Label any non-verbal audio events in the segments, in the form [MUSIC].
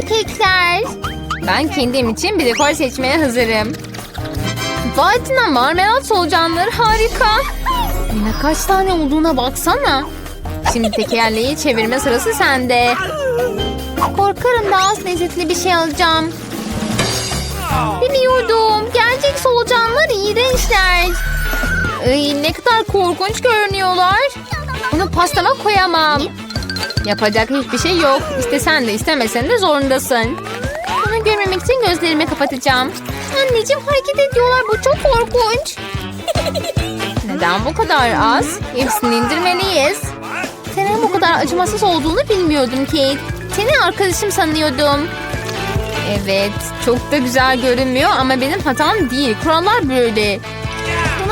kekler. Ben kendim için bir dekor seçmeye hazırım. Vati'na marmelat solucanları harika. Yine kaç tane olduğuna baksana. Şimdi tekerleği çevirme sırası sende. Korkarım daha az lezzetli bir şey alacağım. Biliyordum. Gerçek solucanlar iğrençler. Ay, ne kadar korkunç görünüyorlar. Bunu pastama koyamam. Yapacak hiçbir şey yok. İstesen de istemesen de zorundasın. Bunu görmemek için gözlerimi kapatacağım. Anneciğim hareket ediyorlar. Bu çok korkunç. [LAUGHS] Neden bu kadar az? Hepsini indirmeliyiz. Senin bu kadar acımasız olduğunu bilmiyordum Kate. Seni arkadaşım sanıyordum. Evet, çok da güzel görünmüyor ama benim hatam değil. Kurallar böyle.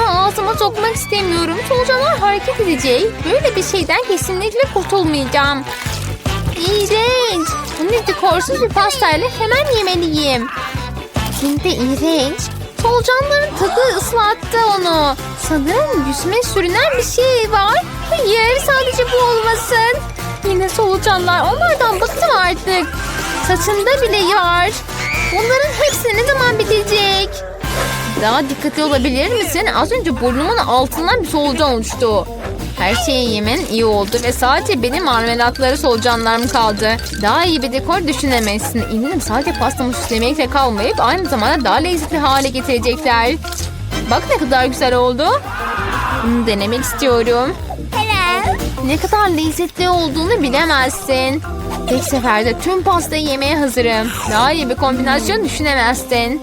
Ağzıma sokmak istemiyorum. Solucanlar hareket edecek. Böyle bir şeyden kesinlikle kurtulmayacağım. İğrenç. Bunu dekorsuz bir pastayla hemen yemeliyim. Hem de iğrenç. Solucanların tadı ıslattı onu. Sanırım yüzüme sürünen bir şey var. Hayır sadece bu olmasın. Yine solucanlar. Onlardan bıktım artık. Saçımda bile var. Bunların hepsi ne zaman bitecek? Daha dikkatli olabilir misin? Az önce burnumun altından bir solucan uçtu. Her şeyi yemen iyi oldu ve sadece benim marmelatları solucanlarım kaldı. Daha iyi bir dekor düşünemezsin. Eminim sadece pastamı süslemekle kalmayıp aynı zamanda daha lezzetli hale getirecekler. Bak ne kadar güzel oldu. Bunu denemek istiyorum. Ne kadar lezzetli olduğunu bilemezsin. Tek seferde tüm pastayı yemeye hazırım. Daha iyi bir kombinasyon düşünemezsin.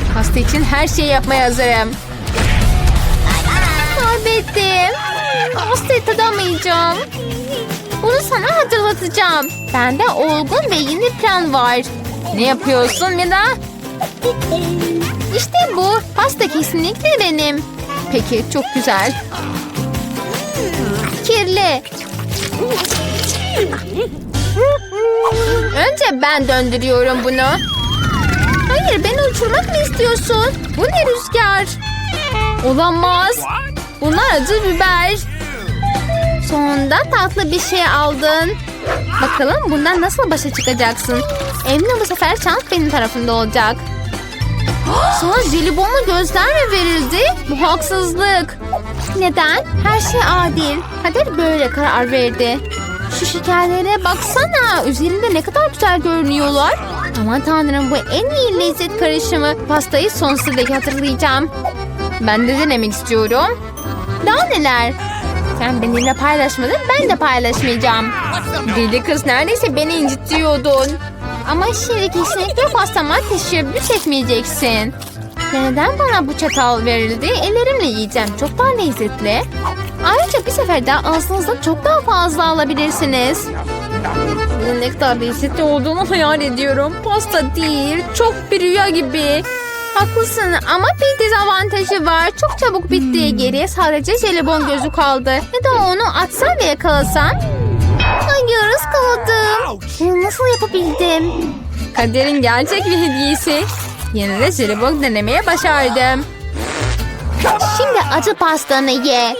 Pasta için her şeyi yapmaya hazırım. Kaybettim. Pastayı tadamayacağım. Bunu sana hatırlatacağım. Bende olgun ve yeni plan var. Ne yapıyorsun Mila? İşte bu. Pasta kesinlikle benim. Peki çok güzel. Kirli. Önce ben döndürüyorum bunu. Hayır beni uçurmak mı istiyorsun? Bu ne rüzgar? Olamaz. Bunlar acı biber. Sonunda tatlı bir şey aldın. Bakalım bundan nasıl başa çıkacaksın? Eminim bu sefer şans benim tarafımda olacak. Sana jelibonlu gözler mi verildi? Bu haksızlık. Neden? Her şey adil. Kader böyle karar verdi. Şu şekerlere baksana. Üzerinde ne kadar güzel görünüyorlar. Aman tanrım bu en iyi lezzet karışımı. Pastayı sonsuza dek hatırlayacağım. Ben de denemek istiyorum. Daha neler? Sen benimle paylaşmadın ben de paylaşmayacağım. Deli kız neredeyse beni incitiyordun. Ama şimdi kesinlikle pastama teşebbüs etmeyeceksin. Neden bana bu çatal verildi? Ellerimle yiyeceğim. Çok daha lezzetli. Ayrıca bir seferde ağzınızda çok daha fazla alabilirsiniz. Bunun ne kadar lezzetli olduğunu hayal ediyorum. Pasta değil, çok bir rüya gibi. Haklısın ama bir dezavantajı var. Çok çabuk bitti. Geriye sadece jelibon gözü kaldı. Ya da onu atsam ve yakalasam. Hayır ıskaladım. Bunu nasıl yapabildim? Kaderin gerçek bir hediyesi. Yine de jelibon denemeye başardım. Şimdi acı pastanı ye.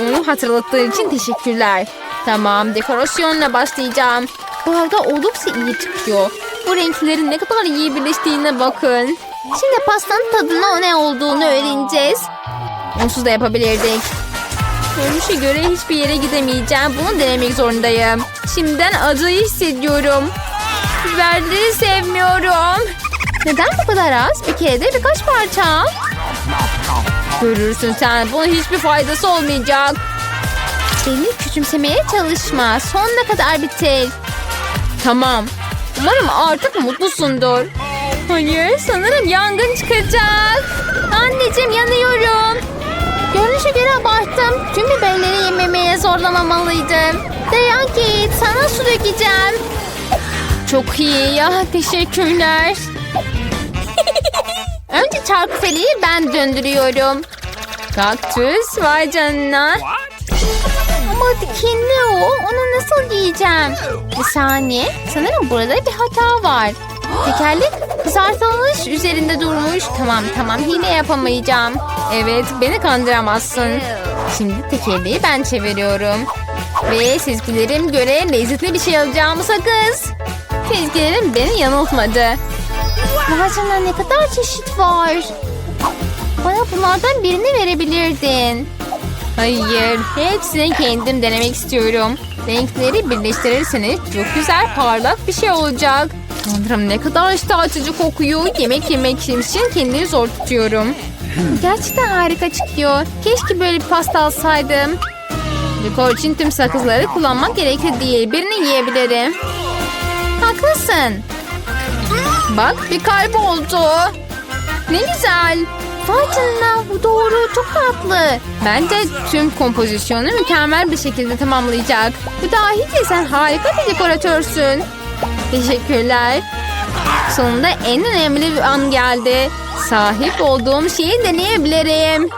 Onu hatırlattığın için teşekkürler. Tamam dekorasyonla başlayacağım. Bu arada oldukça iyi çıkıyor. Bu renklerin ne kadar iyi birleştiğine bakın. Şimdi pastanın tadına ne olduğunu öğreneceğiz. Onsuz da yapabilirdik. Görünüşe göre hiçbir yere gidemeyeceğim. Bunu denemek zorundayım. Şimdiden acıyı hissediyorum. Biberleri sevmiyorum. Neden bu kadar az? Bir kere de birkaç parça. Görürsün sen. Bunun hiçbir faydası olmayacak. Beni küçümsemeye çalışma. Sonuna kadar bitir. Tamam. Umarım artık mutlusundur. Hayır sanırım yangın çıkacak. Anneciğim yanıyorum. Görünüşe göre abarttım. Tüm biberleri yememeye zorlamamalıydım. Dayan Kate sana su dökeceğim. çok iyi ya. Teşekkürler. [LAUGHS] Önce çarkıfeleyi ben döndürüyorum. Kaktüs vay canına. Ama dikenli o. Onu nasıl giyeceğim? Bir saniye. Sanırım burada bir hata var. Tekerlek kızartılmış üzerinde durmuş. Tamam tamam hile yapamayacağım. Evet beni kandıramazsın. Şimdi tekerleği ben çeviriyorum. Ve sezgilerim göre lezzetli bir şey alacağımı sakız. Sezgilerim beni yanıltmadı. Lahacana ne kadar çeşit var. Bana bunlardan birini verebilirdin. Hayır, hepsini kendim denemek istiyorum. Renkleri birleştirirseniz çok güzel parlak bir şey olacak. Tanrım ne kadar açıcı kokuyor. Yemek yemek için kendimi zor tutuyorum. Gerçekten harika çıkıyor. Keşke böyle bir pasta alsaydım. Dekor için tüm sakızları kullanmak gerekli değil. Birini yiyebilirim. Haklısın. Bak bir kalp oldu. Ne güzel. Vay bu doğru çok tatlı. Bence tüm kompozisyonu mükemmel bir şekilde tamamlayacak. Bu dahice sen harika bir dekoratörsün. Teşekkürler. Sonunda en önemli bir an geldi. Sahip olduğum şeyi deneyebilirim.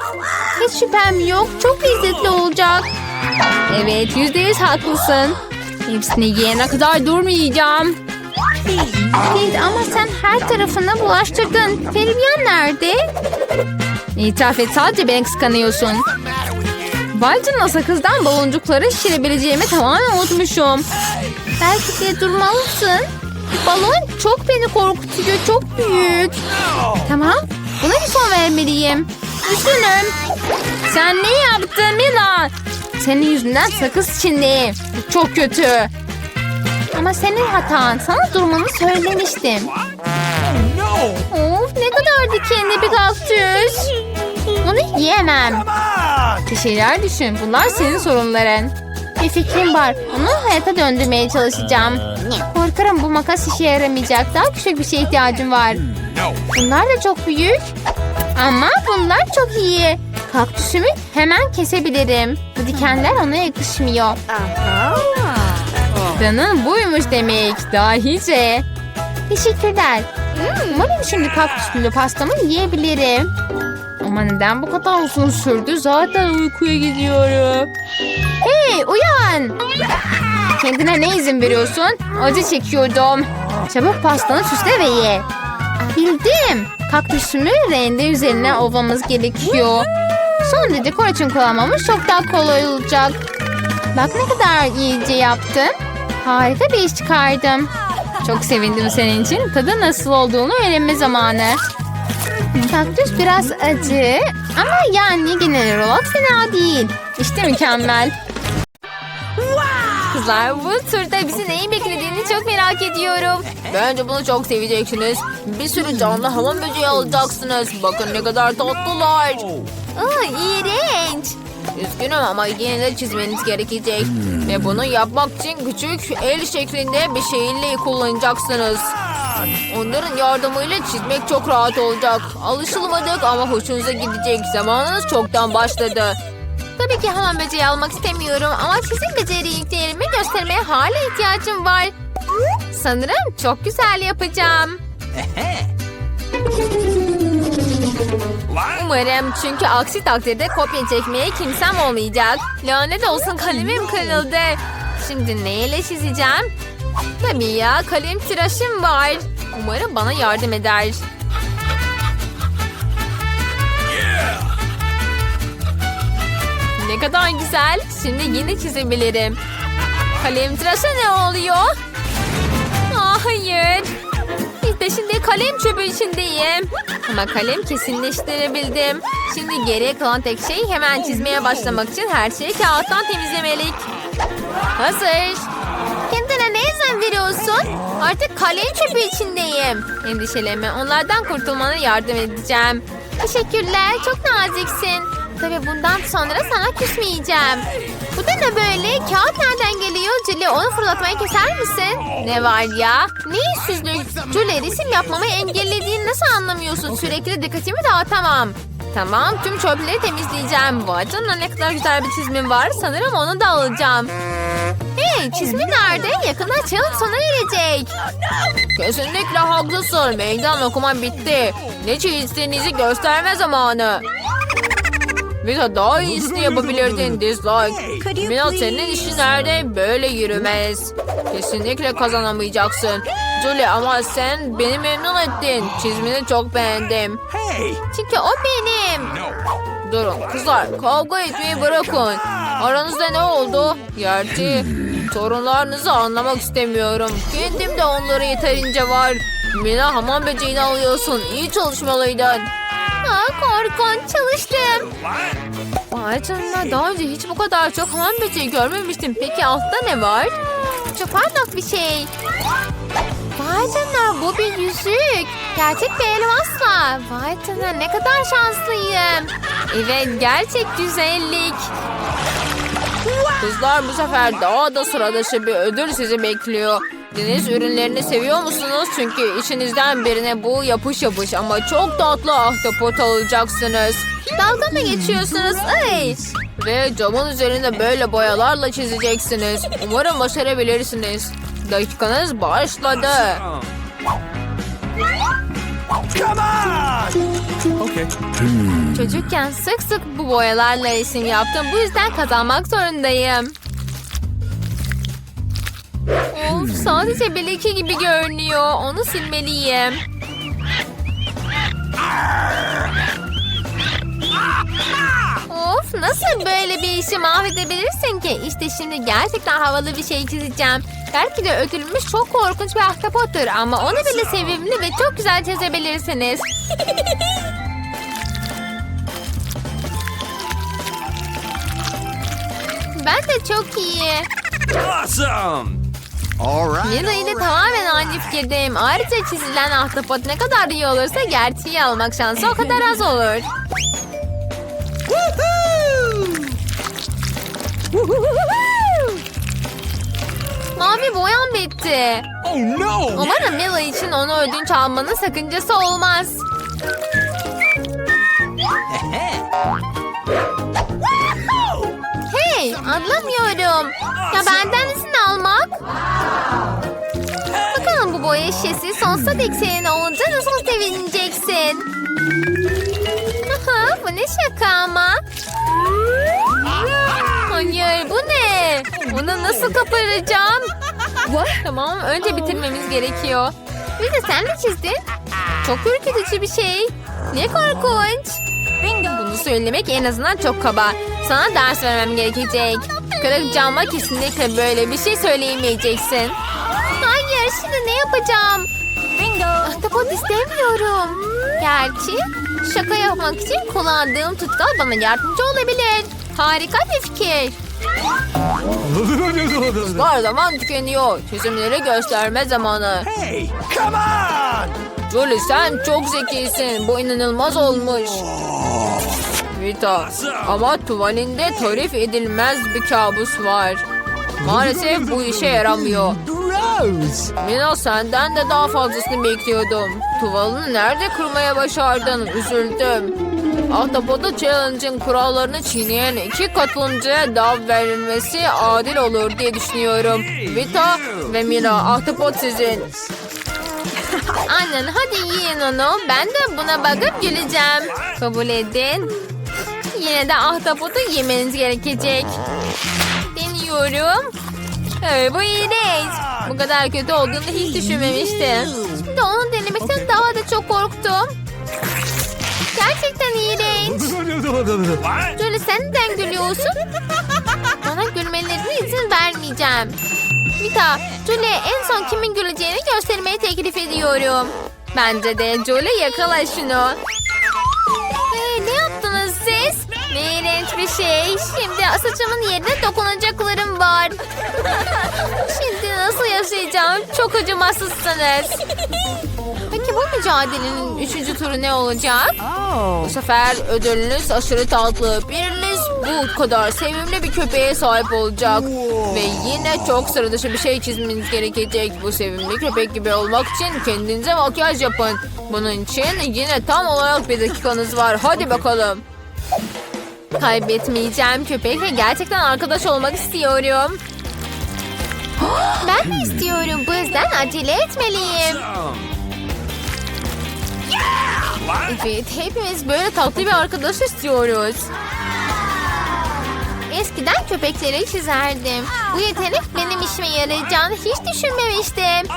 Hiç şüphem yok. Çok lezzetli olacak. Evet yüzde yüz haklısın. Hepsini yiyene kadar durmayacağım. Evet ama sen her tarafına bulaştırdın. Feribyan nerede? İtiraf et sadece beni kıskanıyorsun. Canına sakızdan baloncukları şişirebileceğimi tamamen unutmuşum. Belki de durmalısın. Balon çok beni korkutuyor. Çok büyük. Tamam. Buna bir son vermeliyim. Üzgünüm. Sen ne yaptın Mila? Senin yüzünden sakız. Bu çok kötü. Ama senin hatan. Sana durmanı söylemiştim. Of ne kadar dikenli bir kaktüs. Bunu yiyemem. Bir şeyler düşün. Bunlar senin sorunların. Bir fikrim var. Onu hayata döndürmeye çalışacağım. Korkarım bu makas işe yaramayacak. Daha küçük bir şeye ihtiyacım var. Bunlar da çok büyük. Ama bunlar çok iyi. Kaktüsümü hemen kesebilirim. Bu dikenler ona yakışmıyor. Planın buymuş demek. Dahice. Teşekkürler. Umarım şimdi kaktüslü pastamı yiyebilirim. Ama neden bu kadar uzun sürdü? Zaten uykuya gidiyorum. Hey uyan. Kendine ne izin veriyorsun? Acı çekiyordum. Çabuk pastanı süsle ve ye. Bildim. Kaktüsümü rende üzerine ovamız gerekiyor. Sonra dekor için kullanmamız çok daha kolay olacak. Bak ne kadar iyice yaptım. Harika bir iş çıkardım. Çok sevindim senin için. Tadı nasıl olduğunu öğrenme zamanı. Kaktüs biraz acı ama yani genel olarak fena değil. İşte mükemmel. Kızlar bu turda bizi neyin beklediğini çok merak ediyorum. Bence bunu çok seveceksiniz. Bir sürü canlı hamam böceği alacaksınız. Bakın ne kadar tatlılar. Aa, iğrenç. Üzgünüm ama yine çizmeniz gerekecek. Ve bunu yapmak için küçük el şeklinde bir şeyle kullanacaksınız. Onların yardımıyla çizmek çok rahat olacak. Alışılmadık ama hoşunuza gidecek. Zamanınız çoktan başladı. Tabii ki hamam böceği almak istemiyorum ama çizim beceriliklerimi göstermeye hala ihtiyacım var. Sanırım çok güzel yapacağım. Umarım çünkü aksi takdirde kopya çekmeye kimsem olmayacak. Lanet olsun kalemim kırıldı. Şimdi neyle çizeceğim? Tabii ya kalem tıraşım var. Umarım bana yardım eder. Ne kadar güzel. Şimdi yine çizebilirim. Kalem tıraşı ne oluyor? Aa, hayır. Şimdi kalem çöpü içindeyim. Ama kalem kesinleştirebildim. Şimdi geriye kalan tek şey hemen çizmeye başlamak için her şeyi kağıttan temizlemelik. Hazır. Kendine ne izin veriyorsun? Artık kalem çöpü içindeyim. Endişelenme onlardan kurtulmana yardım edeceğim. Teşekkürler çok naziksin. Tabii bundan sonra sana küsmeyeceğim. Bu da ne böyle? Kağıt nereden geliyor? Julie onu fırlatmayı keser misin? Ne var ya? Ne yüzsüzlük? Julie resim yapmamı engellediğini nasıl anlamıyorsun? Sürekli dikkatimi dağıtamam. Tamam tüm çöpleri temizleyeceğim. Vay canına ne kadar güzel bir çizimim var. Sanırım onu da alacağım. Hey çizmi nerede? Yakında challenge sona erecek. Kesinlikle haklısın. Meydan okuma bitti. Ne çizdiğinizi gösterme zamanı. Vita daha iyisini yapabilirdin dislike. Mina senin işin nerede? Böyle yürümez. Kesinlikle kazanamayacaksın. Julie ama sen beni memnun ettin. Çizmini çok beğendim. Çünkü o benim. Durun kızlar kavga etmeyi bırakın. Aranızda ne oldu? Gerçi sorunlarınızı anlamak istemiyorum. Kendim de onlara yeterince var. Mina hamam böceğini alıyorsun. İyi çalışmalıydın. Aa, korkunç çalıştım. Vay canına daha önce hiç bu kadar çok hamam böceği görmemiştim. Peki altta ne var? Çok parlak bir şey. Vay canına bu bir yüzük. Gerçek bir elmasla. Vay canına ne kadar şanslıyım. Evet gerçek güzellik. Kızlar bu sefer daha da sıra dışı bir ödül sizi bekliyor. Deniz ürünlerini seviyor musunuz? Çünkü içinizden birine bu yapış yapış ama çok tatlı ahtapot alacaksınız. Dalga mı geçiyorsunuz? Ay. Ve camın üzerinde böyle boyalarla çizeceksiniz. Umarım başarabilirsiniz. Dakikanız başladı. Okay. Çocukken sık sık bu boyalarla resim yaptım. Bu yüzden kazanmak zorundayım. Of sadece bir leke gibi görünüyor. Onu silmeliyim. Of nasıl böyle bir işi mahvedebilirsin ki? İşte şimdi gerçekten havalı bir şey çizeceğim. Belki de ödülmüş çok korkunç bir ahtapottur ama onu bile sevimli ve çok güzel çizebilirsiniz. Ben de çok iyi. Awesome! Lina ile tamamen aynı fikirdeyim. Ayrıca çizilen ahtapot ne kadar iyi olursa gerçeği almak şansı o kadar az olur. Mavi boyam bitti. Oh no! Umarım Mila için onu ödünç almanın sakıncası olmaz. Hey anlamıyorum. Ya benden izin Boya şişesi sonsuza dek senin olunca nasıl sevineceksin? Aha, bu ne şaka ama? Hayır bu ne? Bunu nasıl koparacağım? Tamam önce bitirmemiz gerekiyor. Bir de sen mi çizdin? Çok ürkütücü bir şey. Ne korkunç. Bunu söylemek en azından çok kaba. Sana ders vermem gerekecek. Kırık cama kesinlikle böyle bir şey söyleyemeyeceksin. Hayır şimdi ne yapacağım? Bingo. Ahtapot istemiyorum. Gerçi şaka yapmak için kullandığım tutkal bana yardımcı olabilir. Harika bir fikir. Var zaman tükeniyor. Çizimleri gösterme zamanı. hey, come on! Julie sen çok zekisin. Bu inanılmaz olmuş. Vita ama tuvalinde tarif edilmez bir kabus var. Maalesef bu işe yaramıyor. Mina senden de daha fazlasını bekliyordum. Tuvalını nerede kırmaya başardın? Üzüldüm. Ahtapota Challenge'ın kurallarını çiğneyen iki katılımcıya dav verilmesi adil olur diye düşünüyorum. Vita ve Mina ahtapot sizin. Aynen hadi yiyin onu. Ben de buna bakıp güleceğim. Kabul edin. Yine de ahtapotu yemeniz gerekecek. Deniyorum. Ee, bu iğrenç. Bu kadar kötü olduğunu hiç düşünmemiştim. Şimdi onu denemekten daha da çok korktum. Gerçekten iğrenç. Julie sen neden gülüyorsun? Bana gülmelerine izin vermeyeceğim. Vita, Julie en son kimin güleceğini göstermeyi teklif ediyorum. Bence de Julie yakala şunu. Ne iğrenç bir şey. Şimdi saçımın yerine dokunacaklarım var. [LAUGHS] Şimdi nasıl yaşayacağım? Çok acımasızsınız. Peki bu mücadelenin üçüncü turu ne olacak? Bu sefer ödülünüz aşırı tatlı. Biriniz bu kadar sevimli bir köpeğe sahip olacak. Ve yine çok sıra dışı bir şey çizmeniz gerekecek. Bu sevimli köpek gibi olmak için kendinize makyaj yapın. Bunun için yine tam olarak bir dakikanız var. Hadi bakalım. Kaybetmeyeceğim köpekle gerçekten arkadaş olmak istiyorum. [GASPS] Ben de istiyorum. Bu yüzden acele etmeliyim. Evet, hepimiz böyle tatlı bir arkadaş istiyoruz. Eskiden köpekleri çizerdim. Bu yetenek benim işime yarayacağını hiç düşünmemiştim.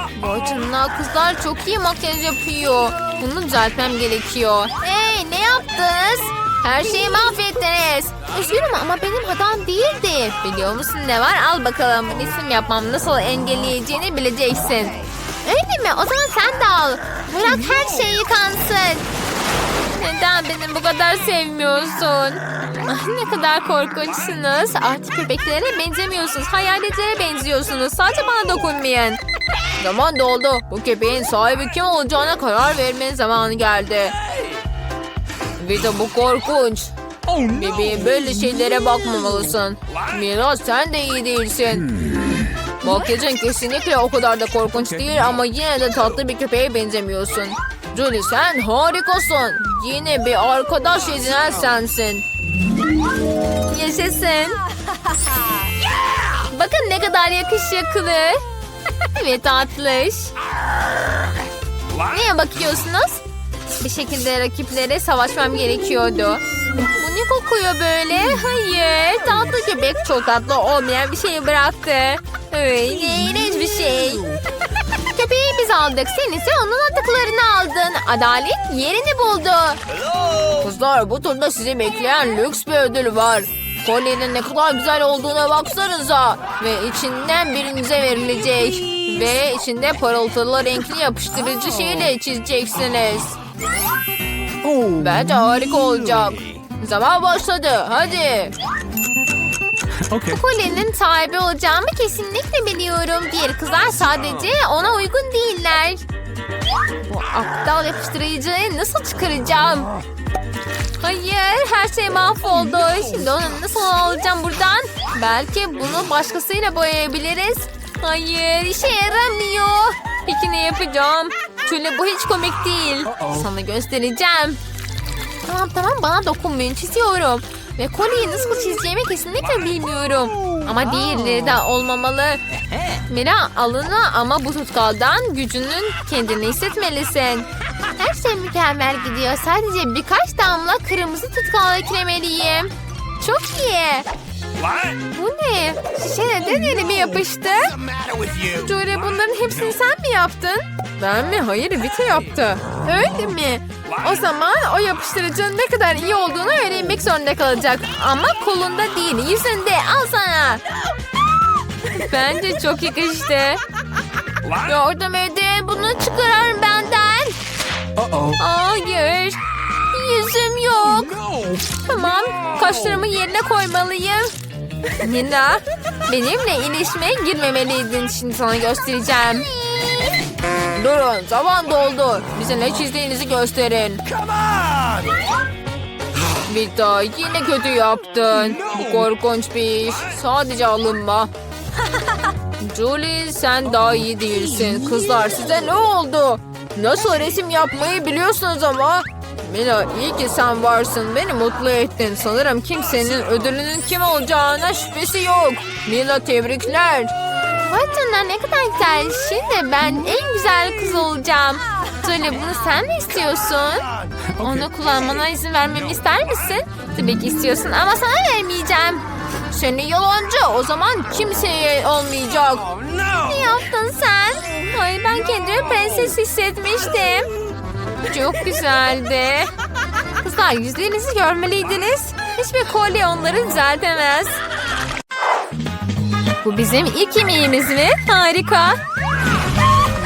Canına kızlar çok iyi makyaj yapıyor. Bunu düzeltmem gerekiyor. Hey ne yaptınız? Her şeyi mahvettiniz. Üzgünüm ama benim hatam değildi. Biliyor musun ne var? Al bakalım. Resim yapmam nasıl engelleyeceğini bileceksin. Öyle mi? O zaman sen de al. Bırak her şey yıkansın. Neden beni bu kadar sevmiyorsun? Ah, ne kadar korkunçsunuz. Artık köpeklere benzemiyorsunuz. Hayaletlere benziyorsunuz. Sadece bana dokunmayın. Zaman doldu. Bu köpeğin sahibi kim olacağına karar vermenin zamanı geldi. Vita bu korkunç. Oh no. Bebeğim böyle şeylere bakmamalısın. Mira sen de iyi değilsin. Makyajın kesinlikle o kadar da korkunç değil ama yine de tatlı bir köpeğe benzemiyorsun. Julie sen harikasın. Yine bir arkadaş edinen sensin. Yaşasın. [LAUGHS] Bakın ne kadar yakışıklı. [LAUGHS] Ve tatlış. Neye bakıyorsunuz? Bir şekilde rakiplere savaşmam gerekiyordu. Bu ne kokuyor böyle? Hayır. Tatlı köpek çok tatlı olmayan bir şeyi bıraktı. Öyle iğrenç bir şey. [LAUGHS] Köpeği biz aldık. Sen ise onun atıklarını aldın. Adalet yerini buldu. Kızlar bu turda sizi bekleyen lüks bir ödül var. Kolyenin ne kadar güzel olduğuna baksanıza. Ve içinden birinize verilecek. Ve içinde parıltılı renkli yapıştırıcı şeyle çizeceksiniz. Oh. Bence harika olacak. Zaman başladı. Hadi. Okay. Kolyenin sahibi olacağımı kesinlikle biliyorum. Diğer kızlar sadece ona uygun değiller. Bu aptal yapıştırıcıyı nasıl çıkaracağım? Hayır, her şey mahvoldu. Şimdi onu nasıl alacağım buradan? Belki bunu başkasıyla boyayabiliriz. Hayır, işe yaramıyor. Peki ne yapacağım? Şöyle bu hiç komik değil. Sana göstereceğim. Tamam tamam bana dokunmayın çiziyorum. Ve kolyeyi nasıl çizeceğimi kesinlikle bilmiyorum. Ama diğerleri de olmamalı. Mira alına ama bu tutkaldan gücünün kendini hissetmelisin. Her şey mükemmel gidiyor. Sadece birkaç damla kırmızı tutkal eklemeliyim. Çok iyi. What? Bu ne? Şişe neden elime yapıştı? Jory bunların hepsini sen mi yaptın? Ben mi? Hayır Vita yaptı. Öyle mi? O zaman o yapıştırıcının ne kadar iyi olduğunu öğrenmek zorunda kalacak. Ama kolunda değil, yüzünde. Al sana. Bence çok yakıştı. Yardım edin, bunu çıkarın benden. Hayır, yüzüm yok. Tamam, kaşlarımı yerine koymalıyım. Nina, benimle ilişmeye girmemeliydin. Şimdi sana göstereceğim. Durun zaman doldu. Bize ne çizdiğinizi gösterin. Come on. Vita yine kötü yaptın. Bu korkunç bir iş. Sadece alınma. Julie sen daha iyi değilsin. Kızlar size ne oldu? Nasıl resim yapmayı biliyorsunuz ama. Mila iyi ki sen varsın. Beni mutlu ettin. Sanırım kimsenin ödülünün kim olacağına şüphesi yok. Mila tebrikler. Canına ne kadar güzel. Şimdi ben en güzel kız olacağım. Söyle bunu sen mi istiyorsun? [LAUGHS] Onu kullanmana izin vermemi ister misin? Tabii ki istiyorsun ama sana vermeyeceğim. Seni yalancı. O zaman kimseye olmayacak. Oh. Ne yaptın sen? Ay ben kendimi prenses hissetmiştim. Çok güzeldi. Kızlar yüzlerinizi görmeliydiniz. Hiçbir kolye onları düzeltemez. Bu bizim ilk yemeğimiz mi? Harika.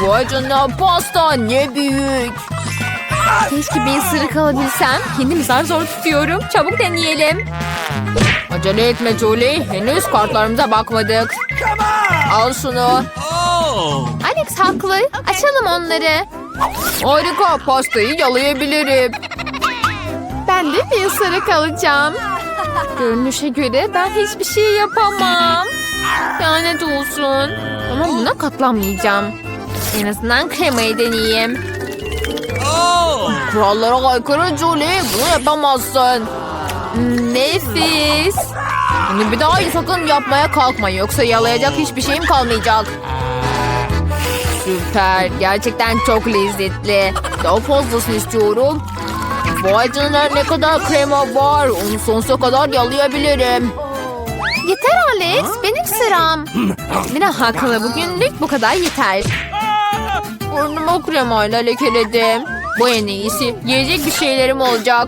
Vay canına pasta ne büyük. Keşke bir ısırık alabilsem. Kendimi zar zor tutuyorum. Çabuk deneyelim. Acele etme Julie. Henüz kartlarımıza bakmadık. Al şunu. Oh. Alex haklı. Açalım onları. Harika pastayı yalayabilirim. Ben de bir ısırık alacağım. Görünüşe göre ben hiçbir şey yapamam. Lanet olsun. Ama buna katlanmayacağım. En azından kremayı deneyeyim. Kurallara aykırı Julie. Bunu yapamazsın. Nefis. Bunu bir daha sakın yapmaya kalkma. Yoksa yalayacak hiçbir şeyim kalmayacak. Süper. Gerçekten çok lezzetli. Daha fazlasını istiyorum. Vay canına ne kadar krema var. Onu sonsuza kadar yalayabilirim. Yeter Alex. Benim sıram. [LAUGHS] Mina haklı. Bugünlük bu kadar yeter. Burnumu kremayla lekeledim. Bu en iyisi. Yiyecek bir şeylerim olacak.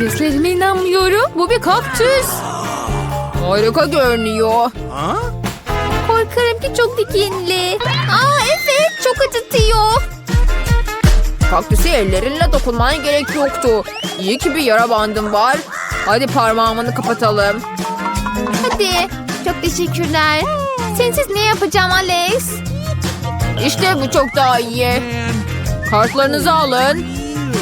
Gözlerime inanmıyorum. Bu bir kaktüs. Harika görünüyor. Korkarım ki çok dikenli. Aa evet çok acıtıyor. Kaktüse ellerinle dokunmana gerek yoktu. İyi ki bir yara bandım var. Hadi parmağımını kapatalım. Hadi. Çok teşekkürler. Sensiz ne yapacağım Alex? İşte bu çok daha iyi. Kartlarınızı alın.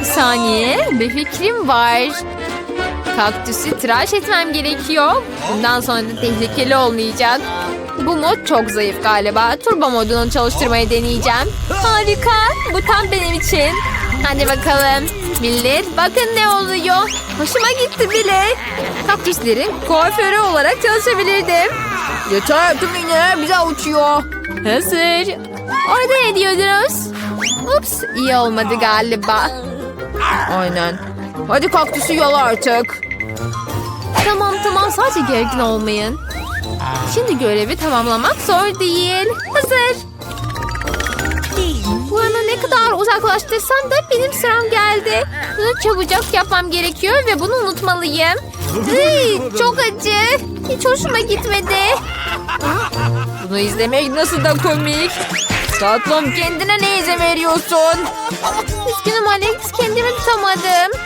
Bir saniye. Bir fikrim var. Kaktüsü tıraş etmem gerekiyor. Bundan sonra da tehlikeli olmayacak. Bu mod çok zayıf galiba. Turbo modunu çalıştırmayı deneyeceğim. Harika. Bu tam benim için. Hadi bakalım. Millet bakın ne oluyor. Hoşuma gitti bile. Kaktüslerin kuaförü olarak çalışabilirdim. Yeter tüm iğneler bize uçuyor. Hazır. Orada ne diyordunuz? Ups iyi olmadı galiba. Aynen. Hadi kaktüsü yala artık. Tamam tamam sadece gergin olmayın. Şimdi görevi tamamlamak zor değil. Hazır. Bunu ne kadar uzaklaştırsam da benim sıram geldi. Bunu çabucak yapmam gerekiyor ve bunu unutmalıyım. Iy, çok acı. Hiç hoşuma gitmedi. Bunu izlemek nasıl da komik. Tatlım kendine ne izin veriyorsun? Üzgünüm Alex kendimi tutamadım.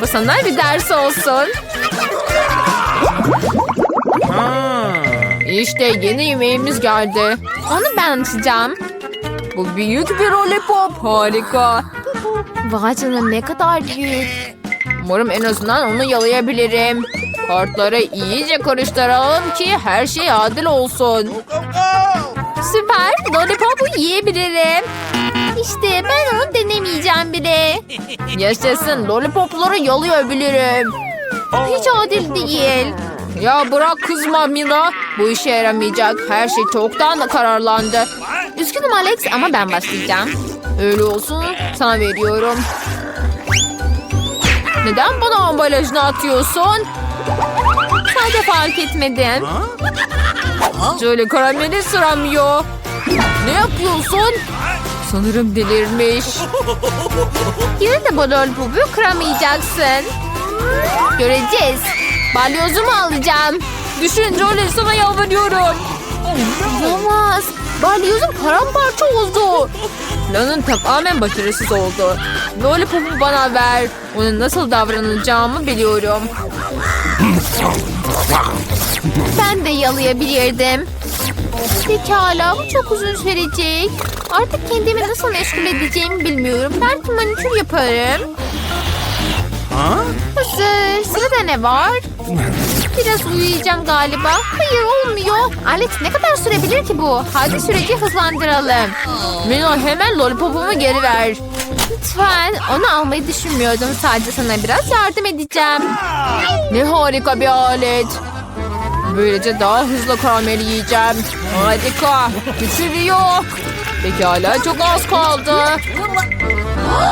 Bu sana bir ders olsun. İşte yeni yemeğimiz geldi. Onu ben açacağım. Bu büyük bir lollipop. Harika. Vay canına ne kadar büyük. Umarım en azından onu yalayabilirim. Kartları iyice karıştıralım ki her şey adil olsun. Süper. Lollipop'u yiyebilirim. İşte ben onu denemeyeceğim bile. Yaşasın lollipopları yalayabilirim. Hiç adil değil. Ya bırak kızma Mila. Bu işe yaramayacak. Her şey çoktan da kararlandı. Üzgünüm Alex ama ben başlayacağım. Öyle olsun sana veriyorum. Neden bana ambalajını atıyorsun? Sadece fark etmedim. Şöyle karameli sıramıyor. Ne yapıyorsun? Sanırım delirmiş. Yine de bu lollipopu kıramayacaksın. Göreceğiz. Balyozumu alacağım. Düşün Jolie sana yalvarıyorum. Olamaz. Balyozum paramparça oldu. Planın tamamen başarısız oldu. Lollipop'u bana ver. Onun nasıl davranacağımı biliyorum. Ben de yalayabilirdim. Pekala bu çok uzun sürecek. Artık kendimi nasıl meşgul edeceğimi bilmiyorum. Belki manikür yaparım. Hazır. Sırada ne var? Biraz uyuyacağım galiba. Hayır olmuyor. Alex ne kadar sürebilir ki bu? Hadi süreci hızlandıralım. Mino hemen lollipopumu geri ver. Lütfen. Onu almayı düşünmüyordum. Sadece sana biraz yardım edeceğim. Ne harika bir alet. Böylece daha hızlı karamel yiyeceğim. Harika. Küçülüyor. Pekala çok az kaldı.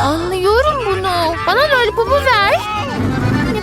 Anlıyorum bunu. Bana lollipopu ver.